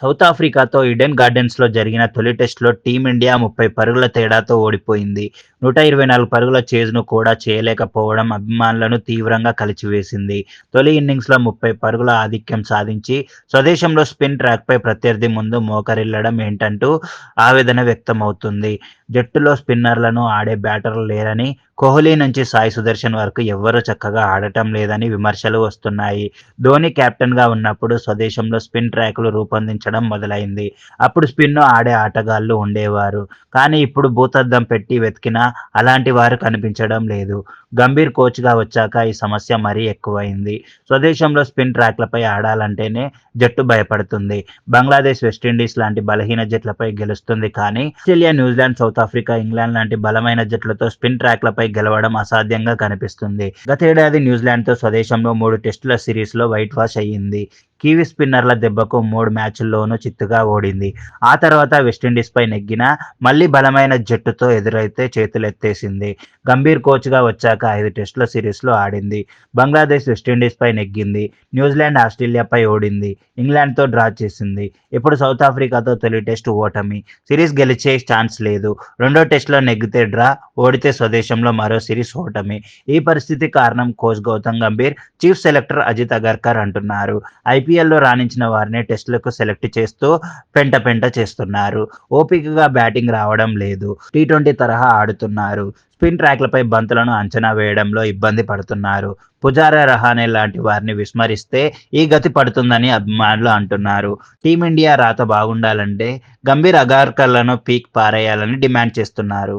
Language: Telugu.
సౌత్ ఆఫ్రికాతో ఇడెన్ గార్డెన్స్లో జరిగిన తొలి టెస్టులో టీమిండియా ముప్పై పరుగుల తేడాతో ఓడిపోయింది. నూట ఇరవై నాలుగు పరుగుల చేజ్ను కూడా చేయలేకపోవడం అభిమానులను తీవ్రంగా కలిచివేసింది. తొలి ఇన్నింగ్స్లో ముప్పై పరుగుల ఆధిక్యం సాధించి స్వదేశంలో స్పిన్ ట్రాక్పై ప్రత్యర్థి ముందు మోకరిల్లడం ఏంటంటూ ఆవేదన వ్యక్తమవుతుంది. జట్టులో స్పిన్నర్లను ఆడే బ్యాటర్లు లేరని కోహ్లీ నుంచి సాయి సుదర్శన్ వరకు ఎవ్వరూ చక్కగా ఆడటం లేదని విమర్శలు వస్తున్నాయి. ధోని కెప్టెన్గా ఉన్నప్పుడు స్వదేశంలో స్పిన్ ట్రాక్లు రూపొందించడం మొదలైంది. అప్పుడు స్పిన్ను ఆడే ఆటగాళ్ళు ఉండేవారు. కానీ ఇప్పుడు భూతద్దం పెట్టి వెతికినా అలాంటి వారు కనిపించడం లేదు. గంభీర్ కోచ్గా వచ్చాక ఈ సమస్య మరీ ఎక్కువైంది. స్వదేశంలో స్పిన్ ట్రాక్లపై ఆడాలంటేనే జట్టు భయపడుతుంది. బంగ్లాదేశ్ వెస్టిండీస్ లాంటి బలహీన జట్లపై గెలుస్తుంది కానీ Australia New Zealand South Africa England లాంటి బలమైన జట్లతో స్పిన్ ట్రాక్లపై గెలవడం అసాధ్యంగా కనిపిస్తుంది. గతేడాది న్యూజిలాండ్తో స్వదేశంలో మూడు టెస్టుల సిరీస్లో వైట్ వాష్ అయ్యింది. కివీ స్పిన్నర్ల దెబ్బకు మూడు మ్యాచ్ల్లోనూ చిత్తుగా ఓడింది. ఆ తర్వాత వెస్టిండీస్పై నెగ్గిన మళ్ళీ బలమైన జట్టుతో ఎదురైతే చేతులెత్తేసింది. గంభీర్ కోచ్గా వచ్చాక ఐదు టెస్టుల సిరీస్లో ఆడింది. బంగ్లాదేశ్ వెస్టిండీస్పై నెగ్గింది. న్యూజిలాండ్ ఆస్ట్రేలియాపై ఓడింది. ఇంగ్లాండ్తో డ్రా చేసింది. ఇప్పుడు సౌత్ ఆఫ్రికాతో తొలి టెస్టు ఓటమి. సిరీస్ గెలిచే ఛాన్స్ లేదు. రెండో టెస్ట్లో నెగ్గితే డ్రా ఓడితే స్వదేశంలో మరో సిరీస్ ఓటమి. ఈ పరిస్థితి కారణం coach Gautam Gambhir chief selector Ajit Agarkar అంటున్నారు. ఐపీఎల్లో రాణించిన వారిని టెస్టులకు సెలెక్ట్ చేస్తూ పెంట పెంట చేస్తున్నారు. ఓపికగా బ్యాటింగ్ రావడం లేదు. టీ ట్వంటీ తరహా ఆడుతున్నారు. స్పిన్ ట్రాక్లపై బంతులను అంచనా వేయడంలో ఇబ్బంది పడుతున్నారు. పుజారా రహానే లాంటి వారిని విస్మరిస్తే ఈ గతి పడుతుందని అభిమానులు అంటున్నారు. టీమిండియా రాత బాగుండాలంటే గంభీర్ అగార్కర్లను పీక్ పారేయాలని డిమాండ్ చేస్తున్నారు.